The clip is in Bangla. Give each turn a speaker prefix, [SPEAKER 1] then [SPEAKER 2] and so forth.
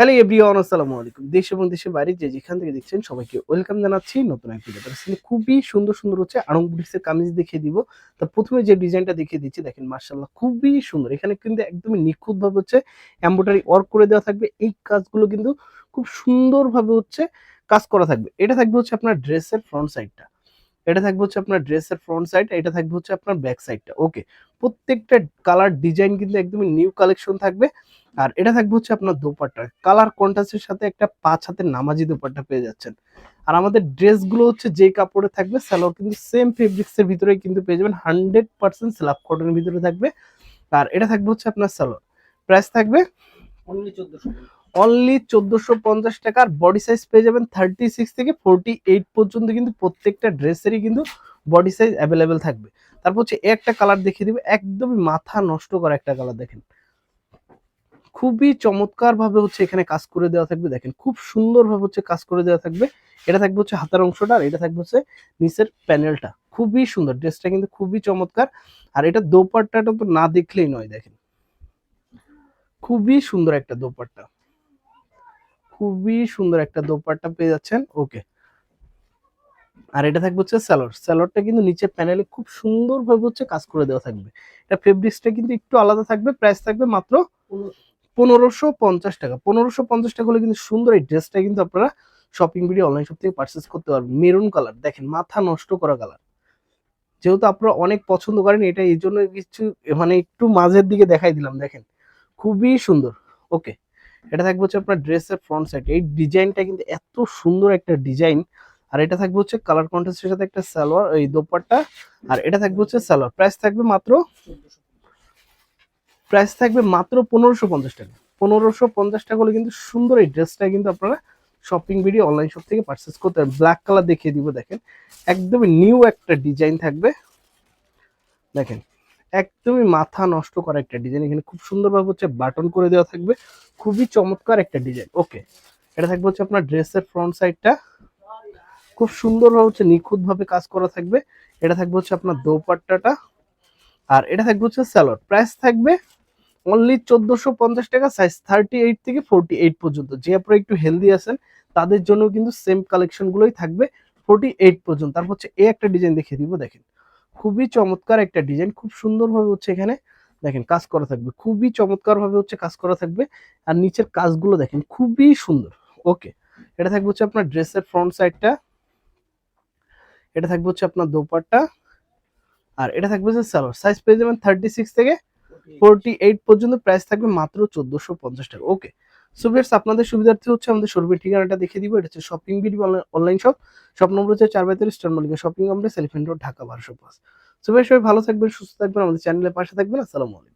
[SPEAKER 1] হ্যালো এভরিওয়ান, আসসালামু আলাইকুম। দেশ এবং দেশের বাইরে যে যেখান থেকে দেখছেন সবাইকে ওয়েলকাম জানাচ্ছি নতুন এক ভিডিও আসলে খুবই সুন্দর সুন্দর হচ্ছে বুটিক্সের কামিজ দেখিয়ে দিব। তো প্রথমে যে ডিজাইনটা দেখিয়ে দিচ্ছি, দেখেন মার্শাল্লাহ খুবই সুন্দর। এখানে কিন্তু একদমই নিখুঁত ভাবে হচ্ছে এমব্রয়ডারি ওয়ার্ক করে দেওয়া থাকবে। এই কাজগুলো কিন্তু খুব সুন্দরভাবে হচ্ছে কাজ করা থাকবে। এটা থাকবে হচ্ছে আপনার ড্রেসের ফ্রন্ট সাইডটা এটা থাকবে হচ্ছে আপনার ড্রেসের ফ্রন্ট সাইড এটা থাকবে হচ্ছে আপনার ব্যাক সাইডটা ওকে প্রত্যেকটা কালার ডিজাইন কিন্তু একদমই নিউ কালেকশন থাকবে। আর এটা থাকবে হচ্ছে আপনার দোপাট্টা। কালার কন্ট্রাস্টের সাথে একটা পাঁচ হাতের নামাজি দোপাট্টা পেয়ে যাচ্ছেন। আর আমাদের ড্রেসগুলো হচ্ছে যে কাপড়ে থাকবে সালোয়ার কিন্তু সেম ফেব্রিক্সের ভিতরে কিন্তু পেয়ে যাবেন। হান্ড্রেড পার্সেন্ট স্ল্যাব কটনের ভিতরে থাকবে। আর এটা থাকবে হচ্ছে আপনার সালোয়ার প্রাইস থাকবে
[SPEAKER 2] অনলি চোদ্দশো।
[SPEAKER 1] অনলি চোদ্দশো পঞ্চাশ টাকার বডি সাইজ পেয়ে যাবেন থার্টি সিক্স থেকে ফোরটি এইট পর্যন্ত কিন্তু প্রত্যেকটা ড্রেসেরই কিন্তু বডি সাইজ অ্যাভেলেবেল থাকবে। তারপর হচ্ছে একটা কালার দেখিয়ে দিবে, একদমই মাথা নষ্ট করা একটা কালার দেখেন। খুবই চমৎকার ভাবে হচ্ছে এখানে কাজ করে দেওয়া থাকবে, দেখেন খুব সুন্দর ভাবে হচ্ছে কাজ করে দেওয়া থাকবে। এটা থাকবে হচ্ছে হাতার অংশটা আর এটা থাকবে হচ্ছে নিচের প্যানেলটা খুবই সুন্দর ড্রেসটা কিন্তু খুবই চমৎকার। আর এটা দোপাট্টাটা তো না দেখলেই নয়, দেখেন। খুবই সুন্দর একটা দোপাট্টা। খুবই সুন্দর একটা দোপাট্টা পেয়ে যাচ্ছেন। ওকে। আর এটা থাকবে হচ্ছে স্যালোর। স্যালোরটা কিন্তু নিচে প্যানেলে খুব সুন্দরভাবে হচ্ছে কাজ করে দেওয়া থাকবে। এটা ফেব্রিক্সটা কিন্তু একটু আলাদা থাকবে প্রাইস থাকবে মাত্র পনেরোশো পঞ্চাশ টাকা। পনেরোশো পঞ্চাশ টাকা হলে কিন্তু সুন্দর এই ড্রেসটা কিন্তু আপনারা শপিং ভিডিও অনলাইন শপ থেকে পারচেস করতে পারবেন। Maroon colour. দেখেন মাথা নষ্ট করা কালার। যেহেতু আপনারা অনেক পছন্দ করেন এটা এই জন্য কিছু মানে একটু মাঝের দিকে দেখাই দিলাম দেখেন। খুবই সুন্দর। ওকে। এটা থাকবে হচ্ছে আপনার ড্রেসের ফ্রন্ট সাইড এই ডিজাইনটা কিন্তু এত সুন্দর একটা ডিজাইন। আর এটা থাকবে হচ্ছে কালার কন্ট্রাস্টের সাথে একটা সালোয়ার, এই দোপাট্টা। আর এটা থাকবে হচ্ছে সালোয়ার। প্রাইস থাকবে মাত্র প্রাইস থাকবে মাত্র পনেরোশো পঞ্চাশ টাকা। পনেরোশো পঞ্চাশ টাকা হলে কিন্তু সুন্দর এই ড্রেসটা কিন্তু আপনারা শপিং ভিডিও অনলাইন শপ থেকে পারচেস করতে পারেন ব্ল্যাক কালার দেখিয়ে দিব, দেখেন। একদমই নিউ একটা ডিজাইন থাকবে। দেখেন একদমই মাথা নষ্ট করা একটা ডিজাইন এখানে খুব সুন্দরভাবে হচ্ছে বাটন করে দেওয়া থাকবে। খুবই চমৎকার একটা ডিজাইন ওকে এটা থাকবে হচ্ছে আপনার ড্রেসের ফ্রন্ট সাইডটা খুব সুন্দরভাবে হচ্ছে নিখুঁতভাবে কাজ করা থাকবে। এটা থাকবে হচ্ছে আপনার দোপাট্টাটা। আর এটা থাকবে হচ্ছে স্যালোয়ার প্রাইস থাকবে অনলি চোদ্দোশো পঞ্চাশ টাকা সাইজ থার্টি এইট থেকে ফোরটি এইট পর্যন্ত। যে আপনারা একটু হেলদি আছেন, তাদের জন্য কিন্তু সেম কালেকশনগুলোই থাকবে ফোরটি এইট পর্যন্ত। তারপর হচ্ছে এই একটা ডিজাইন দেখিয়ে দিব, দেখেন। খুবই চমৎকার একটা ডিজাইন খুব সুন্দরভাবে হচ্ছে এখানে দেখেন কাজ করা থাকবে খুবই চমৎকার ভাবে হচ্ছে কাজ করা থাকবে আর নিচের কাজগুলো দেখেন খুবই সুন্দর ওকে। এটা থাকবে হচ্ছে আপনার ড্রেসের ফ্রন্ট সাইডটা এটা থাকবে হচ্ছে আপনার দোপাট্টা আর এটা থাকবে হচ্ছে সালোয়ার সাইজ পেয়ে যাবেন থার্টি সিক্স থেকে ফোরটি এইট পর্যন্ত প্রাইস থাকবে মাত্র চোদ্দশো পঞ্চাশ টাকা ওকে। সো ভিউয়ার্স আপনাদের সুবিধার্থে হচ্ছে আমাদের শোরুমের ঠিকানাটা দেখে দিব। এটা হচ্ছে shopping BD online shop shop number হচ্ছে চার বাইতের star Malik shopping complex elephant road Dhaka বারোশো পাঁচ। সো সবাই ভালো থাকবেন, সুস্থ থাকবেন। আমাদের চ্যানেলের পাশে থাকবেন। আসসালামু আলাইকুম।